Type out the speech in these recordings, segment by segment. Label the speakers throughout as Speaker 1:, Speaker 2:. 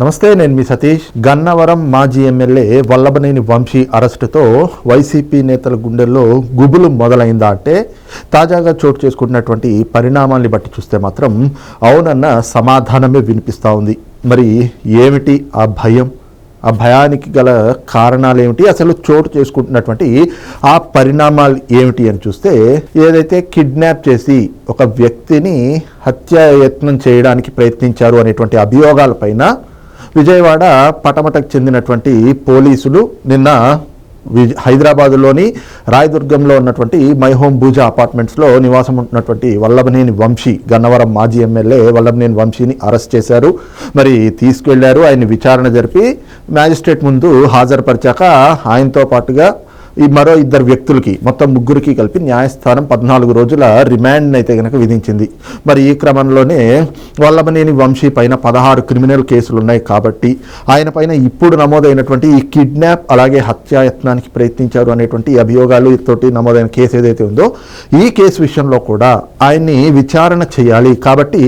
Speaker 1: నమస్తే నేను మీ సతీష్. గన్నవరం మాజీ ఎమ్మెల్యే వల్లభనేని వంశీ అరెస్టుతో వైసీపీ నేతల గుండెల్లో గుబులు మొదలైందా అంటే తాజాగా చోటు చేసుకుంటున్నటువంటి పరిణామాల్ని బట్టి చూస్తే మాత్రం అవునన్న సమాధానమే వినిపిస్తూ ఉంది. మరి ఏమిటి ఆ భయం? ఆ భయానికి గల కారణాలు ఏమిటి అసలు చోటు చేసుకుంటున్నటువంటి ఆ పరిణామాలు ఏమిటి అని చూస్తే ఏదైతే కిడ్నాప్ చేసి ఒక వ్యక్తిని హత్యాయత్నం చేయడానికి ప్రయత్నించారు అనేటువంటి అభియోగాలపైన విజయవాడ పటమటకు చెందినటువంటి పోలీసులు నిన్న విజ హైదరాబాదులోని రాయదుర్గంలో ఉన్నటువంటి మైహోమ్ భూజా అపార్ట్మెంట్స్లో నివాసం ఉంటున్నటువంటి వల్లభనేని వంశీ గన్నవరం మాజీ ఎమ్మెల్యే వల్లభనేని వంశీని అరెస్ట్ చేశారు. మరి తీసుకెళ్ళారు ఆయన విచారణ జరిపి మ్యాజిస్ట్రేట్ ముందు హాజరుపరిచాక ఆయనతో పాటుగా ఈ మరో ఇద్దరు వ్యక్తులకి మొత్తం ముగ్గురికి కలిపి న్యాయస్థానం పద్నాలుగు రోజుల రిమాండ్ అయితే కనుక విధించింది. మరి ఈ క్రమంలోనే వల్లభనేని వంశీ పైన పదహారు క్రిమినల్ కేసులు ఉన్నాయి కాబట్టి ఆయన పైన ఇప్పుడు నమోదైనటువంటి ఈ కిడ్నాప్ అలాగే హత్యాయత్నానికి ప్రయత్నించారు అనేటువంటి అభియోగాలు తోటి నమోదైన కేసు ఏదైతే ఉందో ఈ కేసు విషయంలో కూడా ఆయన్ని విచారణ చేయాలి. కాబట్టి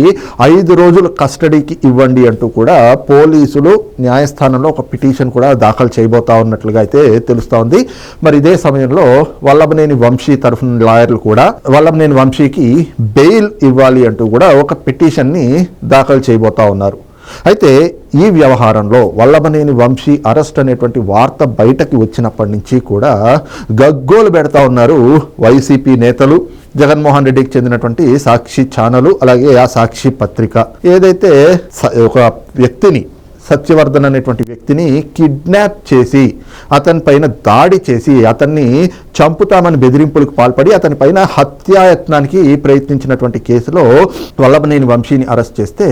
Speaker 1: ఐదు రోజులు కస్టడీకి ఇవ్వండి అంటూ కూడా పోలీసులు న్యాయస్థానంలో ఒక పిటిషన్ కూడా దాఖలు చేయబోతా ఉన్నట్లుగా అయితే తెలుస్తోంది. మరి ఇదే సమయంలో వల్లభనేని వంశీ తరఫున లాయర్లు కూడా వల్లభనేని వంశీకి బెయిల్ ఇవ్వాలి అంటూ కూడా ఒక పిటిషన్ని దాఖలు చేయబోతా ఉన్నారు. అయితే ఈ వ్యవహారంలో వల్లభనేని వంశీ అరెస్ట్ అనేటువంటి వార్త బయటకి వచ్చినప్పటి నుంచి కూడా గగ్గోలు పెడతా ఉన్నారు వైసీపీ నేతలు. జగన్మోహన్ రెడ్డికి చెందినటువంటి సాక్షి ఛానలు అలాగే ఆ సాక్షి పత్రిక. ఏదైతే స- ఒక వ్యక్తిని సత్యవర్ధన్ అనేటువంటి వ్యక్తిని కిడ్నాప్ చేసి అతని పైన దాడి చేసి అతన్ని చంపుతామని బెదిరింపులకు పాల్పడి అతని పైన హత్యాయత్నానికి ప్రయత్నించినటువంటి కేసులో వల్లభనేని వంశీని అరెస్ట్ చేస్తే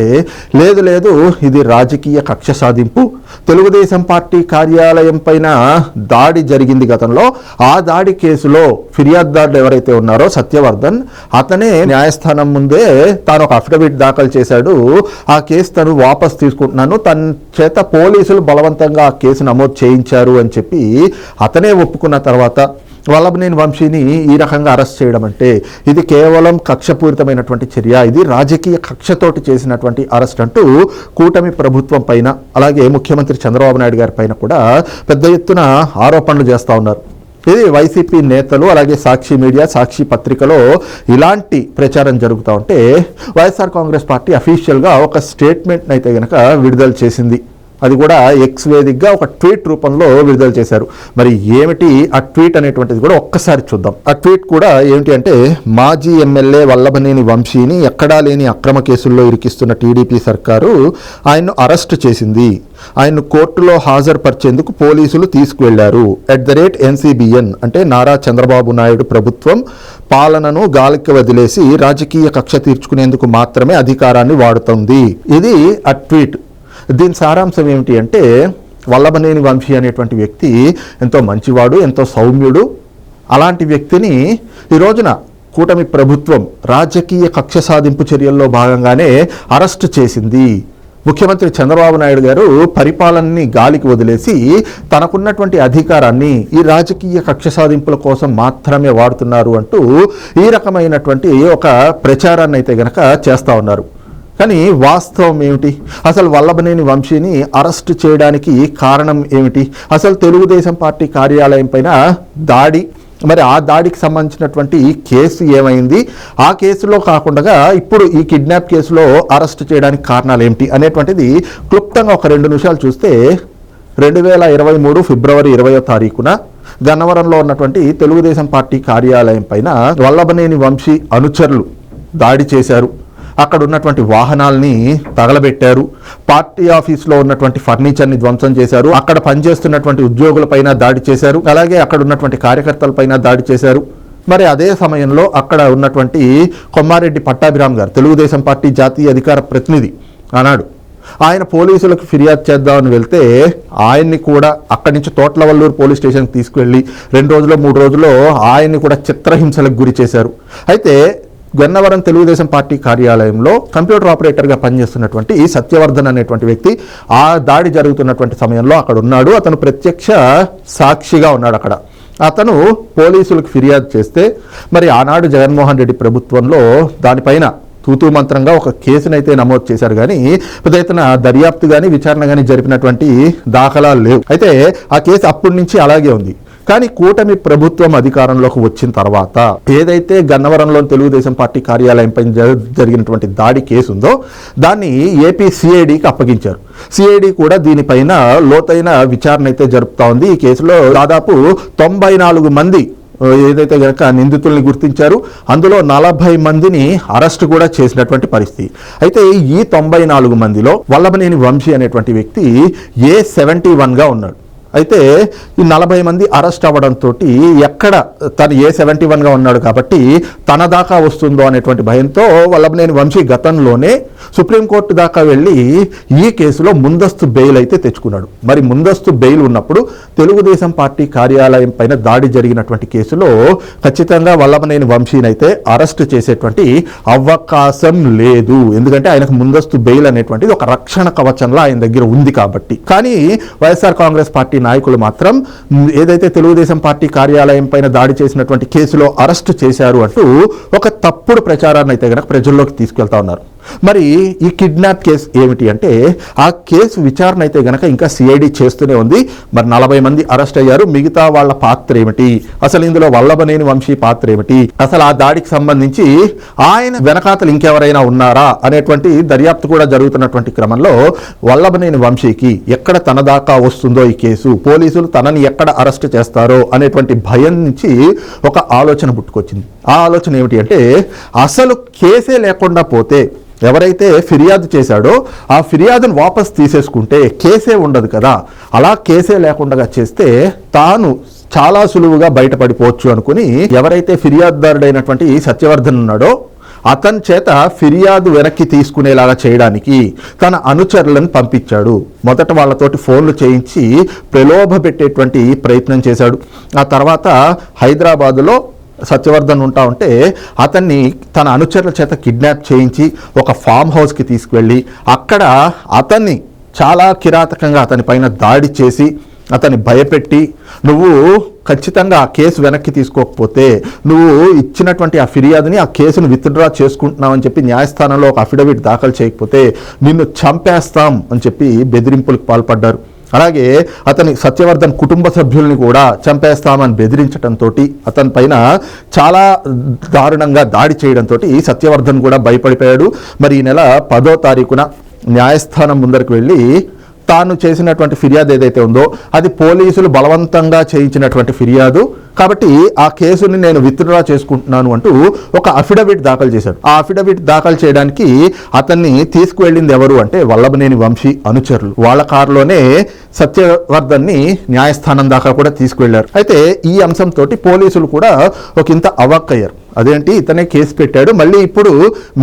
Speaker 1: లేదు లేదు ఇది రాజకీయ కక్ష సాధింపు. తెలుగుదేశం పార్టీ కార్యాలయం పైన దాడి జరిగింది గతంలో. ఆ దాడి కేసులో ఫిర్యాదుదారులు ఎవరైతే ఉన్నారో సత్యవర్ధన్ అతనే న్యాయస్థానం ముందే తాను ఒక అఫిడవిట్ దాఖలు చేశాడు. ఆ కేసు తను వాపస్ తీసుకుంటున్నాను. తను చేత పోలీసులు బలవంతంగా ఆ కేసు నమోదు చేయించారు అని చెప్పి అతనే ఒప్పుకున్న తర్వాత వల్లభనేని వంశీని ఈ రకంగా అరెస్ట్ చేయడం అంటే ఇది కేవలం కక్షపూరితమైనటువంటి చర్య. ఇది రాజకీయ కక్షతోటి చేసినటువంటి అరెస్ట్ అంటూ కూటమి ప్రభుత్వం పైన అలాగే ముఖ్యమంత్రి చంద్రబాబు నాయుడు గారి పైన కూడా పెద్ద ఎత్తున ఆరోపణలు చేస్తూ ఉన్నారు. ఇది వైసీపీ నేతలు అలాగే సాక్షి మీడియా సాక్షి పత్రికలో ఇలాంటి ప్రచారం జరుగుతూ ఉంటే వైఎస్ఆర్ కాంగ్రెస్ పార్టీ అఫీషియల్గా ఒక స్టేట్మెంట్ అయితే కనుక విడుదల చేసింది. అది కూడా ఎక్స్ వేదికగా ఒక ట్వీట్ రూపంలో విడుదల చేశారు. మరి ఏమిటి ఆ ట్వీట్ అనేటువంటిది కూడా ఒక్కసారి చూద్దాం. ఆ ట్వీట్ కూడా ఏమిటి అంటే మాజీ ఎమ్మెల్యే వల్లభనేని వంశీని ఎక్కడా లేని అక్రమ కేసుల్లో ఇరికిస్తున్న టీడీపీ సర్కారు ఆయన్ను అరెస్ట్ చేసింది. ఆయన్ను కోర్టులో హాజరుపరిచేందుకు పోలీసులు తీసుకువెళ్ళారు. ఎట్ ద రేట్ ఎన్సీబీఎన్ అంటే నారా చంద్రబాబు నాయుడు ప్రభుత్వం పాలనను గాలికి వదిలేసి రాజకీయ కక్ష తీర్చుకునేందుకు మాత్రమే అధికారాన్ని వాడుతుంది. ఇది ఆ ట్వీట్ దీని సారాంశం ఏమిటి అంటే వల్లభనేని వంశీ అనేటువంటి వ్యక్తి ఎంతో మంచివాడు ఎంతో సౌమ్యుడు. అలాంటి వ్యక్తిని ఈ రోజున కూటమి ప్రభుత్వం రాజకీయ కక్ష సాధింపు చర్యల్లో భాగంగానే అరెస్ట్ చేసింది. ముఖ్యమంత్రి చంద్రబాబు నాయుడు గారు పరిపాలనని గాలికి వదిలేసి తనకున్నటువంటి అధికారాన్ని ఈ రాజకీయ కక్ష సాధింపుల కోసం మాత్రమే వాడుతున్నారు అంటూ ఈ రకమైనటువంటి ఒక ప్రచారాన్ని అయితే గనక చేస్తూ ఉన్నారు. కానీ వాస్తవం ఏమిటి? అసలు వల్లభనేని వంశీని అరెస్ట్ చేయడానికి కారణం ఏమిటి? అసలు తెలుగుదేశం పార్టీ కార్యాలయం పైన దాడి మరి ఆ దాడికి సంబంధించినటువంటి కేసు ఏమైంది? ఆ కేసులో కాకుండా ఇప్పుడు ఈ కిడ్నాప్ కేసులో అరెస్ట్ చేయడానికి కారణాలు ఏమిటి? అనేటువంటిది క్లుప్తంగా ఒక రెండు నిమిషాలు చూస్తే రెండు వేల ఇరవై మూడు ఫిబ్రవరి ఇరవయో తారీఖున గన్నవరంలో ఉన్నటువంటి తెలుగుదేశం పార్టీ కార్యాలయం పైన వల్లభనేని వంశీ అనుచరులు దాడి చేశారు. అక్కడ ఉన్నటువంటి వాహనాల్ని తగలబెట్టారు. పార్టీ ఆఫీస్లో ఉన్నటువంటి ఫర్నిచర్ని ధ్వంసం చేశారు. అక్కడ పనిచేస్తున్నటువంటి ఉద్యోగులపైన దాడి చేశారు. అలాగే అక్కడ ఉన్నటువంటి కార్యకర్తలపైన దాడి చేశారు. మరి అదే సమయంలో అక్కడ ఉన్నటువంటి కొమ్మారెడ్డి పట్టాభిరామ్ గారు తెలుగుదేశం పార్టీ జాతీయ అధికార ప్రతినిధి అన్నాడు. ఆయన పోలీసులకు ఫిర్యాదు చేద్దామని వెళ్తే ఆయన్ని కూడా అక్కడి నుంచి తోట్లవల్లూరు పోలీస్ స్టేషన్కి తీసుకువెళ్ళి రెండు రోజుల్లో మూడు రోజుల్లో ఆయన్ని కూడా చిత్రహింసలకు గురి చేశారు. అయితే గన్నవరం తెలుగుదేశం పార్టీ కార్యాలయంలో కంప్యూటర్ ఆపరేటర్గా పనిచేస్తున్నటువంటి ఈ సత్యవర్ధన్ అనేటువంటి వ్యక్తి ఆ దాడి జరుగుతున్నటువంటి సమయంలో అక్కడ ఉన్నాడు. అతను ప్రత్యక్ష సాక్షిగా ఉన్నాడు అక్కడ. అతను పోలీసులకు ఫిర్యాదు చేస్తే మరి ఆనాడు జగన్మోహన్ రెడ్డి ప్రభుత్వంలో దానిపైన తూతూ మంత్రంగా ఒక కేసునైతే నమోదు చేశారు కానీ పెద్ద ఎత్తున దర్యాప్తు కానీ విచారణ కానీ జరిపినటువంటి దాఖలాలు లేవు. అయితే ఆ కేసు అప్పటి నుంచి అలాగే ఉంది. కానీ కూటమి ప్రభుత్వం అధికారంలోకి వచ్చిన తర్వాత ఏదైతే గన్నవరంలో తెలుగుదేశం పార్టీ కార్యాలయంపై జ- జరిగినటువంటి దాడి కేసు ఉందో దాన్ని ఏపీ సిఐడికి అప్పగించారు. సిఐడి కూడా దీనిపైన లోతైన విచారణ అయితే జరుపుతా ఉంది. ఈ కేసులో దాదాపు తొంభై నాలుగు మంది ఏదైతే గనక నిందితుల్ని గుర్తించారు అందులో నలభై మందిని అరెస్ట్ కూడా చేసినటువంటి పరిస్థితి. అయితే ఈ తొంభై నాలుగు మందిలో వల్లభనేని వంశీ అనేటువంటి వ్యక్తి ఏ సెవెంటీ వన్గా ఉన్నాడు. అయితే ఈ నలభై మంది అరెస్ట్ అవ్వడంతో ఎక్కడ తను ఏ సెవెంటీ వన్గా ఉన్నాడు కాబట్టి తన దాకా వస్తుందో అనేటువంటి భయంతో వల్లభనేని వంశీ గతంలోనే సుప్రీంకోర్టు దాకా వెళ్ళి ఈ కేసులో ముందస్తు బెయిల్ అయితే తెచ్చుకున్నాడు. మరి ముందస్తు బెయిల్ ఉన్నప్పుడు తెలుగుదేశం పార్టీ కార్యాలయం పైన దాడి జరిగినటువంటి కేసులో ఖచ్చితంగా వల్లభనేని వంశీని అయితే అరెస్ట్ చేసేటువంటి అవకాశం లేదు. ఎందుకంటే ఆయనకు ముందస్తు బెయిల్ అనేటువంటిది ఒక రక్షణ కవచంలా ఆయన దగ్గర ఉంది కాబట్టి. కానీ వైఎస్ఆర్ కాంగ్రెస్ పార్టీ నాయకులు మాత్రం ఏదైతే తెలుగుదేశం పార్టీ కార్యాలయం పైన దాడి చేసినటువంటి కేసులో అరెస్ట్ చేశారు అంటూ ఒక తప్పుడు ప్రచారాన్ని అయితే గనక ప్రజల్లోకి తీసుకెళ్తా ఉన్నారు. మరి ఈ కిడ్నాప్ కేసు ఏమిటి అంటే ఆ కేసు విచారణ అయితే గనక ఇంకా సిఐడి చేస్తూనే ఉంది. మరి నలభై మంది అరెస్ట్ అయ్యారు. మిగతా వాళ్ళ పాత్ర ఏమిటి? అసలు ఇందులో వల్లభనేని వంశీ పాత్ర ఏమిటి? అసలు ఆ దాడికి సంబంధించి ఆయన వెనకాతలు ఇంకెవరైనా ఉన్నారా? అనేటువంటి దర్యాప్తు కూడా జరుగుతున్నటువంటి క్రమంలో వల్లభనేని వంశీకి ఎక్కడ తన దాకా వస్తుందో ఈ కేసు? పోలీసులు తనని ఎక్కడ అరెస్ట్ చేస్తారో అనేటువంటి భయం నుంచి ఒక ఆలోచన పుట్టుకొచ్చింది. ఆ ఆలోచన ఏమిటి అంటే అసలు కేసే లేకుండా పోతే ఎవరైతే ఫిర్యాదు చేశాడో ఆ ఫిర్యాదును వాపస్ తీసేసుకుంటే కేసే ఉండదు కదా. అలా కేసే లేకుండా చేస్తే తాను చాలా సులువుగా బయటపడిపోవచ్చు అనుకుని ఎవరైతే ఫిర్యాదుదారుడైనటువంటి సత్యవర్ధన్ ఉన్నాడో అతని చేత ఫిర్యాదు వెనక్కి తీసుకునేలాగా చేయడానికి తన అనుచరులను పంపించాడు. మొదట వాళ్ళతోటి ఫోన్లు చేయించి ప్రలోభ పెట్టేటువంటి ప్రయత్నం చేశాడు. ఆ తర్వాత హైదరాబాదులో సత్యవర్ధన్ ఉంటా ఉంటే అతన్ని తన అనుచరుల చేత కిడ్నాప్ చేయించి ఒక ఫామ్ హౌస్కి తీసుకువెళ్ళి అక్కడ అతన్ని చాలా కిరాతకంగా అతని పైన దాడి చేసి అతన్ని భయపెట్టి నువ్వు ఖచ్చితంగా ఆ కేసు వెనక్కి తీసుకోకపోతే నువ్వు ఇచ్చినటువంటి ఆ ఫిర్యాదుని ఆ కేసును విత్డ్రా చేసుకుంటున్నావని చెప్పి న్యాయస్థానంలో ఒక అఫిడవిట్ దాఖలు చేయకపోతే నిన్ను చంపేస్తాం అని చెప్పి బెదిరింపులకు పాల్పడ్డారు. అలాగే అతని సత్యవర్ధన్ కుటుంబ సభ్యుల్ని కూడా చంపేస్తామని బెదిరించడంతో అతని పైన చాలా దారుణంగా దాడి చేయడంతో సత్యవర్ధన్ కూడా భయపడిపోయాడు. మరి ఈ నెల పదో తారీఖున న్యాయస్థానం ముందరికి వెళ్ళి తాను చేసినటువంటి ఫిర్యాదు ఏదైతే ఉందో అది పోలీసులు బలవంతంగా చేయించినటువంటి ఫిర్యాదు. కాబట్టి ఆ కేసుని నేను విత్డ్రా చేసుకుంటున్నాను అంటూ ఒక అఫిడవిట్ దాఖలు చేశాడు. ఆ అఫిడవిట్ దాఖలు చేయడానికి అతన్ని తీసుకువెళ్ళింది ఎవరు అంటే వల్లభనేని వంశీ అనుచరులు. వాళ్ళ కారులోనే సత్యవర్ధన్ని న్యాయస్థానం దాకా కూడా తీసుకువెళ్ళారు. అయితే ఈ అంశంతో పోలీసులు కూడా ఒక ఇంత అవాక్కయ్యారు. అదేంటి? ఇతనే కేసు పెట్టాడు. మళ్ళీ ఇప్పుడు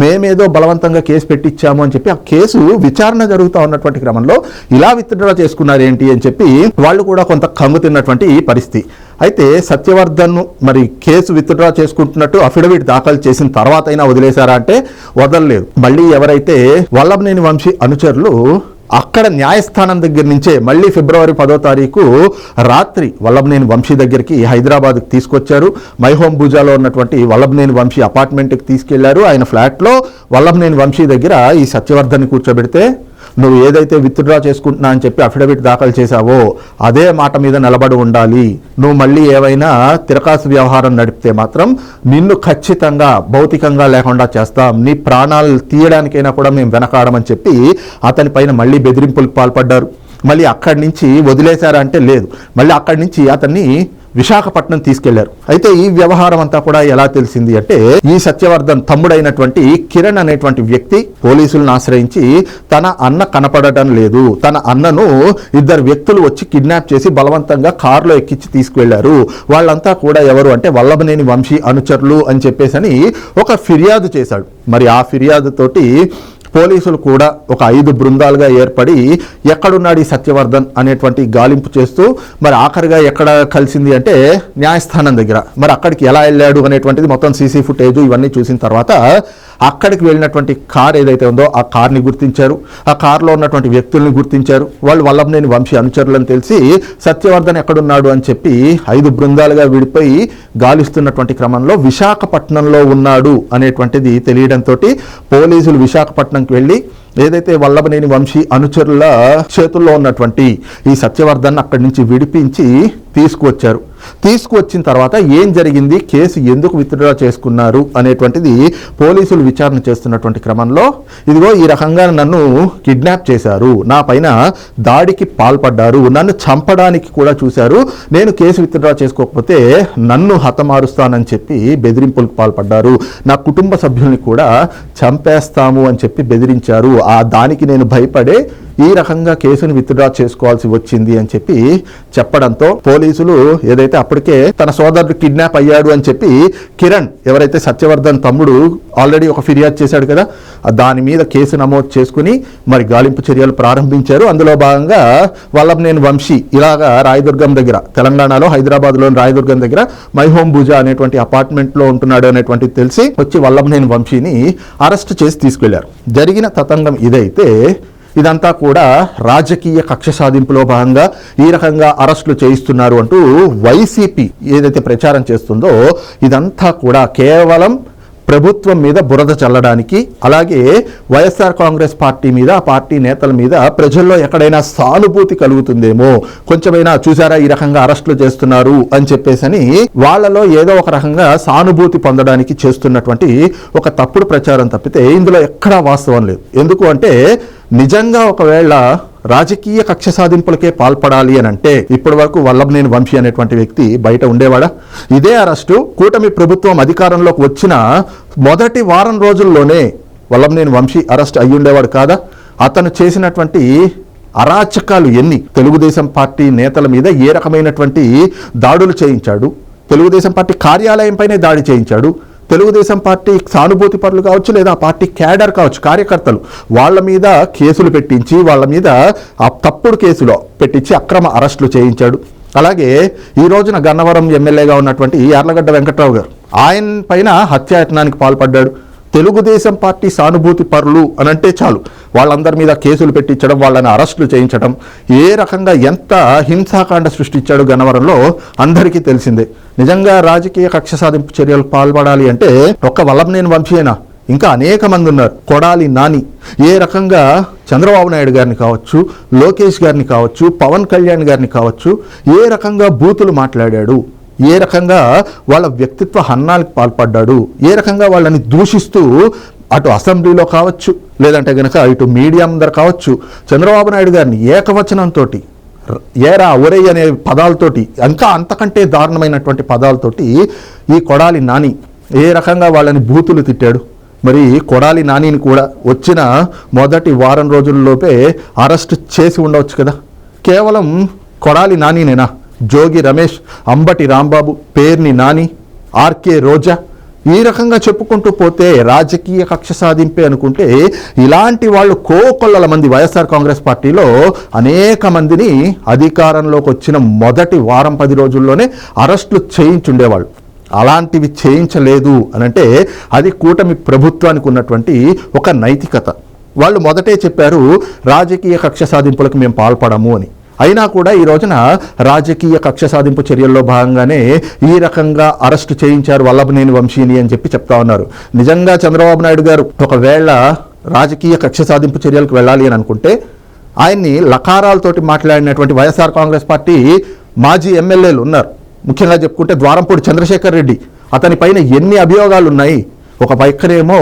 Speaker 1: మేమేదో బలవంతంగా కేసు పెట్టించాము అని చెప్పి ఆ కేసు విచారణ జరుగుతూ ఉన్నటువంటి క్రమంలో ఇలా విత్డ్రా చేసుకున్నారేంటి అని చెప్పి వాళ్ళు కూడా కొంత కంగు తిన్నటువంటి పరిస్థితి. అయితే సత్యవర్ధన్ మరి కేసు విత్డ్రా చేసుకుంటున్నట్టు అఫిడవిట్ దాఖలు చేసిన తర్వాత అయినా వదిలేశారా అంటే వదలలేదు. మళ్ళీ ఎవరైతే వల్లభనేని వంశీ అనుచరులు అక్కడ న్యాయస్థానం దగ్గర నుంచే మళ్ళీ ఫిబ్రవరి పదో తారీఖు రాత్రి వల్లభనేని వంశీ దగ్గరికి హైదరాబాద్కి తీసుకొచ్చారు. మైహోం భుజాలో ఉన్నటువంటి వల్లభనేని వంశీ అపార్ట్మెంట్కి తీసుకెళ్ళారు. ఆయన ఫ్లాట్లో వల్లభనేని వంశీ దగ్గర ఈ సత్యవర్ధన్ కూర్చోబెడితే నువ్వు ఏదైతే విత్డ్రా చేసుకుంటున్నా అని చెప్పి అఫిడవిట్ దాఖలు చేశావో అదే మాట మీద నిలబడి ఉండాలి. నువ్వు మళ్ళీ ఏవైనా తిరకాసు వ్యవహారం నడిపితే మాత్రం నిన్ను ఖచ్చితంగా భౌతికంగా లేకుండా చేస్తాం. నీ ప్రాణాలు తీయడానికైనా కూడా మేము వెనకాడమని చెప్పి అతని పైన మళ్ళీ బెదిరింపులకు పాల్పడ్డారు. మళ్ళీ అక్కడి నుంచి వదిలేశారంటే లేదు. మళ్ళీ అక్కడి నుంచి అతన్ని విశాఖపట్నం తీసుకెళ్ళారు. అయితే ఈ వ్యవహారం అంతా కూడా ఎలా తెలిసింది అంటే ఈ సత్యవర్ధన్ తమ్ముడైనటువంటి కిరణ్ అనేటువంటి వ్యక్తి పోలీసులను ఆశ్రయించి తన అన్న కనపడటం లేదు. తన అన్నను ఇద్దరు వ్యక్తులు వచ్చి కిడ్నాప్ చేసి బలవంతంగా కారులో ఎక్కించి తీసుకువెళ్ళారు వాళ్ళంతా కూడా ఎవరు అంటే వల్లభనేని వంశీ అనుచరులు అని చెప్పేసి అని ఒక ఫిర్యాదు చేశాడు. మరి ఆ ఫిర్యాదుతోటి పోలీసులు కూడా ఒక ఐదు బృందాలుగా ఏర్పడి ఎక్కడున్నాడు ఈ సత్యవర్ధన్ అనేటువంటి గాలింపు చేస్తూ మరి ఆఖరిగా ఎక్కడ కలిసింది అంటే న్యాయస్థానం దగ్గర. మరి అక్కడికి ఎలా వెళ్ళాడు అనేటువంటిది మొత్తం సీసీ ఫుటేజ్ ఇవన్నీ చూసిన తర్వాత అక్కడికి వెళ్ళినటువంటి కార్ ఏదైతే ఉందో ఆ కార్ని గుర్తించారు. ఆ కార్లో ఉన్నటువంటి వ్యక్తుల్ని గుర్తించారు. వాళ్ళు వల్లభనేని వంశీ అనుచరులని తెలిసి సత్యవర్ధన్ ఎక్కడున్నాడు అని చెప్పి ఐదు బృందాలుగా విడిపోయి గాలిస్తున్నటువంటి క్రమంలో విశాఖపట్నంలో ఉన్నాడు అనేటువంటిది తెలియడంతో పోలీసులు విశాఖపట్నం విశాఖపట్నంకి వెళ్ళి ఏదైతే వల్లభనేని వంశీ అనుచరుల చేతుల్లో ఉన్నటువంటి ఈ సత్యవర్ధన్ అక్కడి నుంచి విడిపించి తీసుకువచ్చారు. తీసుకువచ్చిన తర్వాత ఏం జరిగింది కేసు ఎందుకు విత్డ్రా చేసుకున్నారు అనేటువంటిది పోలీసులు విచారణ చేస్తున్నటువంటి క్రమంలో ఇదిగో ఈ రకంగా నన్ను కిడ్నాప్ చేశారు నా పైన దాడికి పాల్పడ్డారు నన్ను చంపడానికి కూడా చూశారు నేను కేసు విత్డ్రా చేసుకోకపోతే నన్ను హతమారుస్తానని చెప్పి బెదిరింపులకు పాల్పడ్డారు నా కుటుంబ సభ్యుల్ని కూడా చంపేస్తాము అని చెప్పి బెదిరించారు ఆ దానికి నేను భయపడే ఈ రకంగా కేసును విత్డ్రా చేసుకోవాల్సి వచ్చింది అని చెప్పి చెప్పడంతో పోలీసులు ఏదైతే అప్పటికే తన సోదరుడు కిడ్నాప్ అయ్యాడు అని చెప్పి కిరణ్ ఎవరైతే సత్యవర్ధన్ తమ్ముడు ఆల్రెడీ ఒక ఫిర్యాదు చేశాడు కదా దాని మీద కేసు నమోదు చేసుకుని మరి గాలింపు చర్యలు ప్రారంభించారు. అందులో భాగంగా వల్లభనేని వంశీ ఇలాగా రాయదుర్గం దగ్గర తెలంగాణలో హైదరాబాద్లోని రాయదుర్గం దగ్గర మై హోమ్ భుజ అనేటువంటి అపార్ట్మెంట్లో ఉంటున్నాడు అనేటువంటిది తెలిసి వచ్చి వల్లభనేని వంశీని అరెస్ట్ చేసి తీసుకెళ్ళారు. జరిగిన తతంగం ఇదైతే ఇదంతా కూడా రాజకీయ కక్ష సాధింపులో భాగంగా ఈ రకంగా అరెస్టులు చేయిస్తున్నారు అంటూ వైసీపీ ఏదైతే ప్రచారం చేస్తుందో ఇదంతా కూడా కేవలం ప్రభుత్వం మీద బురద చల్లడానికి అలాగే వైఎస్ఆర్ కాంగ్రెస్ పార్టీ మీద ఆ పార్టీ నేతల మీద ప్రజల్లో ఎక్కడైనా సానుభూతి కలుగుతుందేమో. కొంచెమైనా చూసారా ఈ రకంగా అరెస్టులు చేస్తున్నారు అని చెప్పేసని వాళ్ళలో ఏదో ఒక రకంగా సానుభూతి పొందడానికి చేస్తున్నటువంటి ఒక తప్పుడు ప్రచారం తప్పితే ఇందులో ఎక్కడా వాస్తవం లేదు. ఎందుకు అంటే నిజంగా ఒకవేళ రాజకీయ కక్ష సాధింపులకే పాల్పడాలి అని అంటే ఇప్పటి వరకు వల్లభనేని వంశీ అనేటువంటి వ్యక్తి బయట ఉండేవాడా? ఇదే అరెస్టు కూటమి ప్రభుత్వం అధికారంలోకి వచ్చిన మొదటి వారం రోజుల్లోనే వల్లభనేని వంశీ అరెస్ట్ అయ్యుండేవాడు కాదా? అతను చేసినటువంటి అరాచకాలు ఎన్ని? తెలుగుదేశం పార్టీ నేతల మీద ఏ రకమైనటువంటి దాడులు చేయించాడు? తెలుగుదేశం పార్టీ కార్యాలయం పైనే దాడి చేయించాడు? తెలుగుదేశం పార్టీ సానుభూతి పరులు కావచ్చు లేదా పార్టీ క్యాడర్ కావచ్చు కార్యకర్తలు వాళ్ళ మీద కేసులు పెట్టించి వాళ్ళ మీద ఆ తప్పుడు కేసులో పెట్టించి అక్రమ అరెస్టులు చేయించాడు. అలాగే ఈ రోజున గన్నవరం ఎమ్మెల్యేగా ఉన్నటువంటి యార్లగడ్డ వెంకట్రావు గారు ఆయన పైన హత్యాయత్నానికి పాల్పడ్డాడు. తెలుగుదేశం పార్టీ సానుభూతి పరులు అనంటే చాలు. వాళ్ళందరి మీద కేసులు పెట్టించడం వాళ్ళని అరెస్టులు చేయించడం ఏ రకంగా ఎంత హింసాకాండ సృష్టించాడు గన్నవరంలో అందరికీ తెలిసిందే. నిజంగా రాజకీయ కక్ష సాధింపు చర్యలు పాల్పడాలి అంటే ఒక్క వల్లభనేని వంశీయేనా? ఇంకా అనేక మంది ఉన్నారు. కొడాలి నాని. ఏ రకంగా చంద్రబాబు నాయుడు గారిని కావచ్చు లోకేష్ గారిని కావచ్చు పవన్ కళ్యాణ్ గారిని కావచ్చు ఏ రకంగా బూతులు మాట్లాడాడు? ఏ రకంగా వాళ్ళ వ్యక్తిత్వ హన్నాలకు పాల్పడ్డాడు ఏ రకంగా వాళ్ళని దూషిస్తూ అటు అసెంబ్లీలో కావచ్చు లేదంటే గనక ఇటు మీడియా అందరు కావచ్చు చంద్రబాబు నాయుడు గారిని ఏకవచనంతో ఏరా ఒరే అనే పదాలతోటి ఇంకా అంతకంటే దారుణమైనటువంటి పదాలతోటి ఈ కొడాలి నాని ఏ రకంగా వాళ్ళని బూతులు తిట్టాడు? మరి కొడాలి నానిని కూడా వచ్చిన మొదటి వారం రోజుల్లోపే అరెస్ట్ చేసి ఉండవచ్చు కదా? కేవలం కొడాలి నానినేనా? జోగి రమేష్ అంబటి రాంబాబు పేర్ని నాని ఆర్కే రోజా ఈ రకంగా చెప్పుకుంటూ పోతే రాజకీయ కక్ష సాధింపే అనుకుంటే ఇలాంటి వాళ్ళు కోకొల్లల మంది వైఎస్ఆర్ కాంగ్రెస్ పార్టీలో అనేక మందిని అధికారంలోకి వచ్చిన మొదటి వారం పది రోజుల్లోనే అరెస్టులు చేయించుండేవాళ్ళు. అలాంటివి చేయించలేదు అనంటే అది కూటమి ప్రభుత్వానికి ఉన్నటువంటి ఒక నైతికత. వాళ్ళు మొదటే చెప్పారు రాజకీయ కక్ష సాధింపులకు మేము పాల్పడము అని. అయినా కూడా ఈ రోజున రాజకీయ కక్ష సాధింపు చర్యల్లో భాగంగానే ఈ రకంగా అరెస్టు చేయించారు వల్లభనేని వంశీని అని చెప్పి చెప్తా ఉన్నారు. నిజంగా చంద్రబాబు నాయుడు గారు ఒకవేళ రాజకీయ కక్ష సాధింపు చర్యలకు వెళ్ళాలి అని అనుకుంటే ఆయన్ని లకారాలతోటి మాట్లాడినటువంటి వైఎస్ఆర్ కాంగ్రెస్ పార్టీ మాజీ ఎమ్మెల్యేలు ఉన్నారు. ముఖ్యంగా చెప్పుకుంటే ద్వారంపూడి చంద్రశేఖర్ రెడ్డి. అతని పైన ఎన్ని అభియోగాలు ఉన్నాయి ఒక పైకనేమో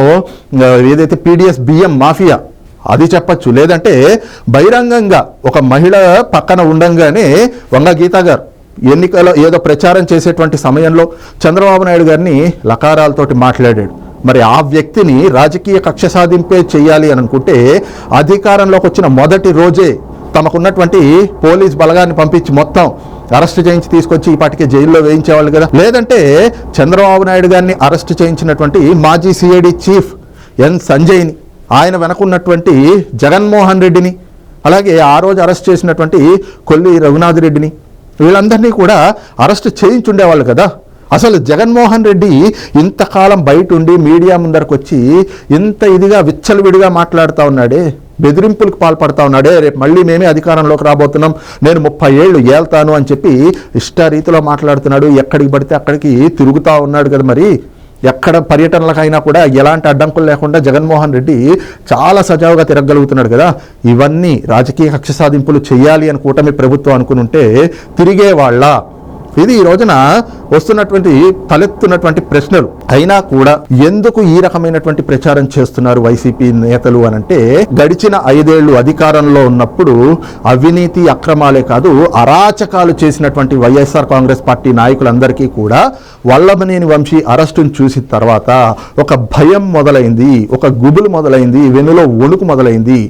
Speaker 1: ఏదైతే పీడిఎస్ బియ్యం మాఫియా అది చెప్పచ్చు. లేదంటే బహిరంగంగా ఒక మహిళ పక్కన ఉండంగానే వంగ గీత గారు ఎన్నికలో ఏదో ప్రచారం చేసేటువంటి సమయంలో చంద్రబాబు నాయుడు గారిని లకారాలతోటి మాట్లాడాడు. మరి ఆ వ్యక్తిని రాజకీయ కక్ష సాధింపే చేయాలి అని అనుకుంటే అధికారంలోకి వచ్చిన మొదటి రోజే తమకున్నటువంటి పోలీస్ బలగాన్ని పంపించి మొత్తం అరెస్ట్ చేయించి తీసుకొచ్చి ఇప్పటికే జైల్లో వేయించేవాళ్ళు కదా. లేదంటే చంద్రబాబు నాయుడు గారిని అరెస్ట్ చేయించినటువంటి మాజీ సిఐడి చీఫ్ ఎన్ సంజయ్ని ఆయన వెనకున్నటువంటి జగన్మోహన్ రెడ్డిని అలాగే ఆ రోజు అరెస్ట్ చేసినటువంటి కొల్లి రఘునాథ్ రెడ్డిని వీళ్ళందరినీ కూడా అరెస్ట్ చేయించుండేవాళ్ళు కదా. అసలు జగన్మోహన్ రెడ్డి ఇంతకాలం బయట ఉండి మీడియా ముందరకు వచ్చి ఇంత ఇదిగా విచ్చలవిడిగా మాట్లాడుతూ ఉన్నాడే బెదిరింపులకు పాల్పడతా ఉన్నాడే రేపు మళ్ళీ మేమే అధికారంలోకి రాబోతున్నాం నేను ముప్పై ఏళ్ళు ఏళ్తాను అని చెప్పి ఇష్ట రీతిలో మాట్లాడుతున్నాడు ఎక్కడికి పడితే అక్కడికి తిరుగుతూ ఉన్నాడు కదా మరి. ఎక్కడ పర్యటనలకైనా కూడా ఎలాంటి అడ్డంకులు లేకుండా జగన్మోహన్ రెడ్డి చాలా సజావుగా తిరగలుగుతున్నాడు కదా. ఇవన్నీ రాజకీయ కక్ష సాధింపులు చేయాలి అని కూటమి ప్రభుత్వం అనుకుని ఉంటే తిరిగే వాళ్ళ ఇది ఈ రోజున వస్తున్నటువంటి తలెత్తున్నటువంటి ప్రశ్నలు. అయినా కూడా ఎందుకు ఈ రకమైనటువంటి ప్రచారం చేస్తున్నారు వైసీపీ నేతలు అని అంటే గడిచిన ఐదేళ్ళు అధికారంలో ఉన్నప్పుడు అవినీతి అక్రమాలే కాదు అరాచకాలు చేసినటువంటి వైఎస్ఆర్ కాంగ్రెస్ పార్టీ నాయకులందరికీ కూడా వల్లభనేని వంశీ అరెస్టును చూసిన తర్వాత ఒక భయం మొదలైంది ఒక గుబులు మొదలైంది వెనులో వణుకు మొదలైంది.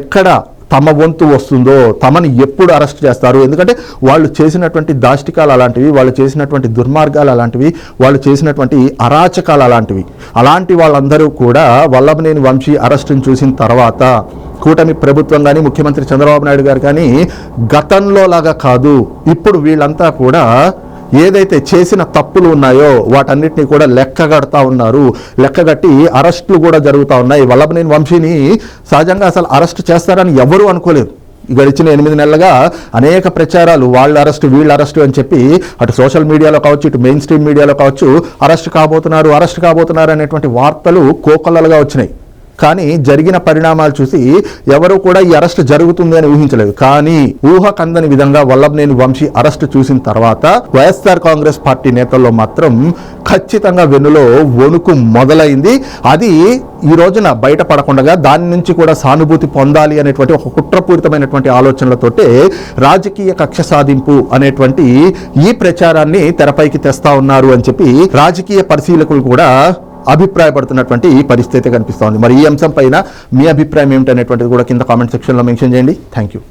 Speaker 1: ఎక్కడ తమ వంతు వస్తుందో తమని ఎప్పుడు అరెస్ట్ చేస్తారు? ఎందుకంటే వాళ్ళు చేసినటువంటి దాష్టికాలు అలాంటివి వాళ్ళు చేసినటువంటి దుర్మార్గాలు అలాంటివి వాళ్ళు చేసినటువంటి అరాచకాలు అలాంటివి. అలాంటి వాళ్ళందరూ కూడా వల్లభనేని వంశీ అరెస్టును చూసిన తర్వాత కూటమి ప్రభుత్వం కానీ ముఖ్యమంత్రి చంద్రబాబు నాయుడు గారు కానీ గతంలో లాగా కాదు ఇప్పుడు వీళ్ళంతా కూడా ఏదైతే చేసిన తప్పులు ఉన్నాయో వాటన్నిటిని కూడా లెక్కగడతా ఉన్నారు. లెక్కగట్టి అరెస్టులు కూడా జరుగుతూ ఉన్నాయి. వల్లభనేని వంశీని సహజంగా అసలు అరెస్ట్ చేస్తారని ఎవరూ అనుకోలేదు. గడిచిన ఎనిమిది నెలలుగా అనేక ప్రచారాలు వాళ్ళ అరెస్ట్ వీళ్ళ అరెస్ట్ అని చెప్పి అటు సోషల్ మీడియాలో కావచ్చు ఇటు మెయిన్ స్ట్రీమ్ మీడియాలో కావచ్చు అరెస్ట్ కాబోతున్నారు అరెస్ట్ కాబోతున్నారు అనేటువంటి వార్తలు కోకొల్లలుగా వచ్చినాయి. కానీ జరిగిన పరిణామాలు చూసి ఎవరు కూడా ఈ అరెస్ట్ జరుగుతుంది అని ఊహించలేదు. కానీ ఊహ కందని విధంగా వల్లభనేని వంశీ అరెస్ట్ చూసిన తర్వాత వైఎస్ఆర్ కాంగ్రెస్ పార్టీ నేతల్లో మాత్రం ఖచ్చితంగా వెన్నులో వణుకు మొదలైంది. అది ఈ రోజున బయటపడకుండా దాని నుంచి కూడా సానుభూతి పొందాలి అనేటువంటి ఒక కుట్రపూరితమైనటువంటి ఆలోచనలతోటే రాజకీయ కక్ష సాధింపు అనేటువంటి ఈ ప్రచారాన్ని తెరపైకి తెస్తా ఉన్నారు అని చెప్పి రాజకీయ పరిశీలకులు కూడా అభిప్రాయపడుతున్నటువంటి ఈ పరిస్థితి కనిపిస్తోంది. మరి ఈ అంశం పైన మీ అభిప్రాయం ఏమిటనేటువంటిది కూడా కింద కామెంట్ సెక్షన్లో మెన్షన్ చేయండి. Thank you